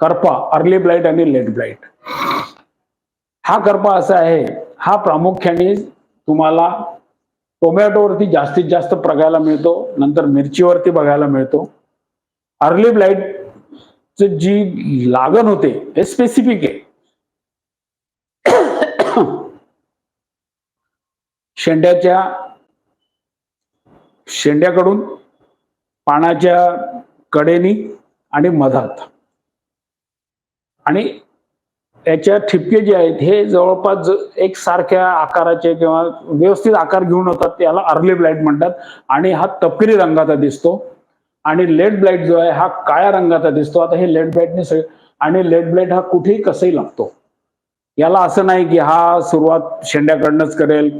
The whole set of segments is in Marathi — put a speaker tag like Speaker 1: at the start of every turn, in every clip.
Speaker 1: करपा अर्ली ब्लाईट आणि लेट ब्लाइट हा करपा असा आहे हा प्रामुख्याने तुम्हाला टोमॅटोवरती जास्तीत जास्त बघायला मिळतो नंतर मिरचीवरती बघायला मिळतो. अर्ली ब्लाईट जी लागण होते हे स्पेसिफिक आहे. शेंड्याच्या शेंड्याकडून पानाच्या कडेनी आणि मधात. आणि त्याच्या ठिपके जे आहेत हे जवळपास एक सारख्या आकाराचे किंवा व्यवस्थित आकार घेऊन होतात त्याला अर्ली ब्लाईट म्हणतात. आणि हा तपकिरी रंगाचा दिसतो. आणि लेट ब्लाइट जो आहे हा काळ्या रंगाचा दिसतो. आता हे लेट ब्लाइटने सगळे आणि लेट ब्लाईट हा कुठेही कसंही लागतो. याला असं नाही की हा सुरुवात शेंड्याकडनंच करेल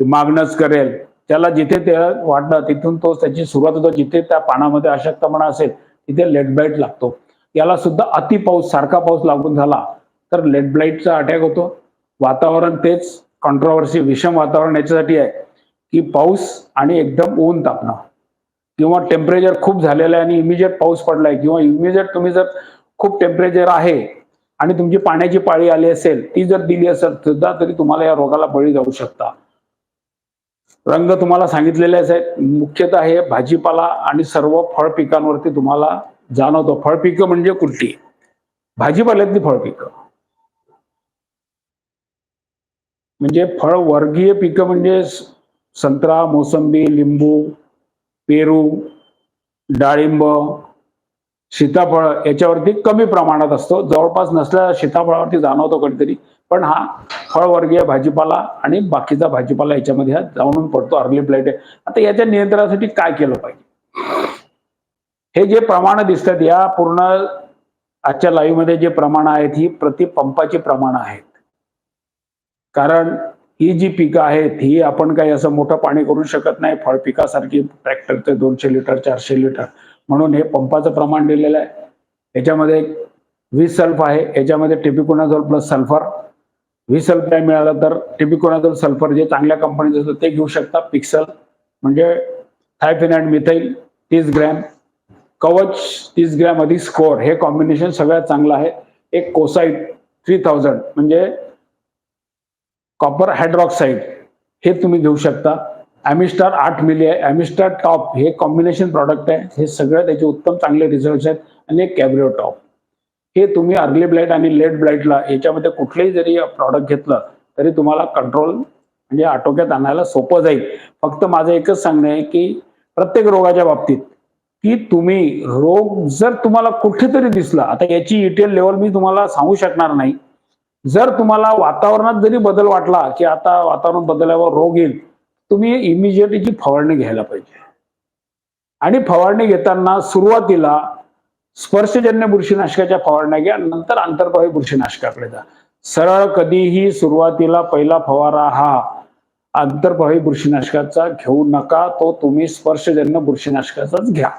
Speaker 1: मागणंच करेल. त्याला जिथे ते वाटलं तिथून तो त्याची सुरुवात होतो. जिथे त्या पानामध्ये अशक्तपणा असेल तिथे लेट ब्लाइट लागतो. याला सुद्धा अति पाऊस सारखा पाऊस लागून झाला. तर लेट ब्लाईटचा अटॅक होतो. वातावरण तेच कॉन्ट्रोवर्सी विषम वातावरण याच्यासाठी आहे की पाऊस आणि एकदम ऊन तापणं किंवा टेम्परेचर खूप झालेलं आहे आणि इमिजिएट पाऊस पडलाय. किंवा इमिजिएट तुम्ही जर खूप टेम्परेचर आहे आणि तुमची पाण्याची पाळी आली असेल ती जर दिली असेल सुद्धा तरी तुम्हाला या रोगाला बळी जाऊ शकता. रंग तुम्हाला सांगितलेलेच आहेत. मुख्यतः हे भाजीपाला आणि सर्व फळ पिकांवरती तुम्हाला जाणवतो. फळपिकं म्हणजे कुठली भाजीपाल्यातली फळ पिकं म्हणजे फळ वर्गीय पिकं म्हणजे संत्रा मोसंबी लिंबू पेरू डाळिंब सीताफळ याच्यावरती कमी प्रमाणात असतो. जवळपास नसल्या सीताफळावरती जाणवतो कधीतरी. पण हा फळवर्गीय भाजीपाला आणि बाकीचा भाजीपाला याच्यामध्ये हा जाणून पडतो. अर्ली प्लेट आहे. आता याच्या नियंत्रणासाठी काय केलं पाहिजे? हे जे प्रमाण दिसतात या पूर्ण आजच्या लाईव्हमध्ये जे प्रमाण आहेत ही प्रति पंपाची प्रमाण आहेत. कारण ही जी पिकं आहेत ही आपण काही असं मोठं पाणी करू शकत नाही. फळ पिकासारखी ट्रॅक्टरचे दोनशे लिटर चारशे लिटर. म्हणून हे पंपाचं प्रमाण दिलेलं आहे. याच्यामध्ये वीस सल्फ आहे. याच्यामध्ये टिपिकोनाझोल प्लस सल्फर वीस सल्फ नाही मिळालं तर टिपिकोनाझोल सल्फर जे चांगल्या कंपनीचं असतं ते घेऊ शकता पिक्सल म्हणजे थायफिनाइड मिथाईल तीस ग्रॅम. कवच तीस ग्रॅम अधिक स्कोअर हे कॉम्बिनेशन सगळ्यात चांगलं आहे. एक कोसाईट थ्री थाउजंड म्हणजे कॉपर हायड्रॉक्साईड हे तुम्ही घेऊ शकता. ॲमिस्टार आठ मिली आहे. ॲमिस्टार टॉप हे कॉम्बिनेशन प्रॉडक्ट आहे. हे सगळं त्याचे उत्तम चांगले रिझल्ट आहेत. आणि एक कॅब्रिओ टॉप हे तुम्ही अर्ली ब्लाईट आणि लेट ब्लाईटला याच्यामध्ये कुठलेही जरी प्रॉडक्ट घेतलं तरी तुम्हाला कंट्रोल म्हणजे आटोक्यात आणायला सोपं जाईल. फक्त माझं एकच सांगणं आहे की प्रत्येक रोगाच्या बाबतीत की तुम्ही रोग जर तुम्हाला कुठेतरी दिसला आता याची इटेल लेवल मी तुम्हाला सांगू शकणार नाही. जर तुम्हाला वातावरणात जरी बदल वाटला की आता वातावरण बदलल्यावर रोग येईल तुम्ही इमिजिएटली फवारणी घ्यायला पाहिजे. आणि फवारणी घेताना सुरुवातीला स्पर्शजन्य बुरशीनाशकाच्या फवारण्या घ्या नंतर आंतरप्रवाही बुरशीनाशकाकडे जा. सरळ कधीही सुरुवातीला पहिला फवारा हा अंतर्भावी बुरशीनाशकाचा घेऊ नका तो तुम्ही स्पर्शजन्य बुरशीनाशकाचाच घ्या.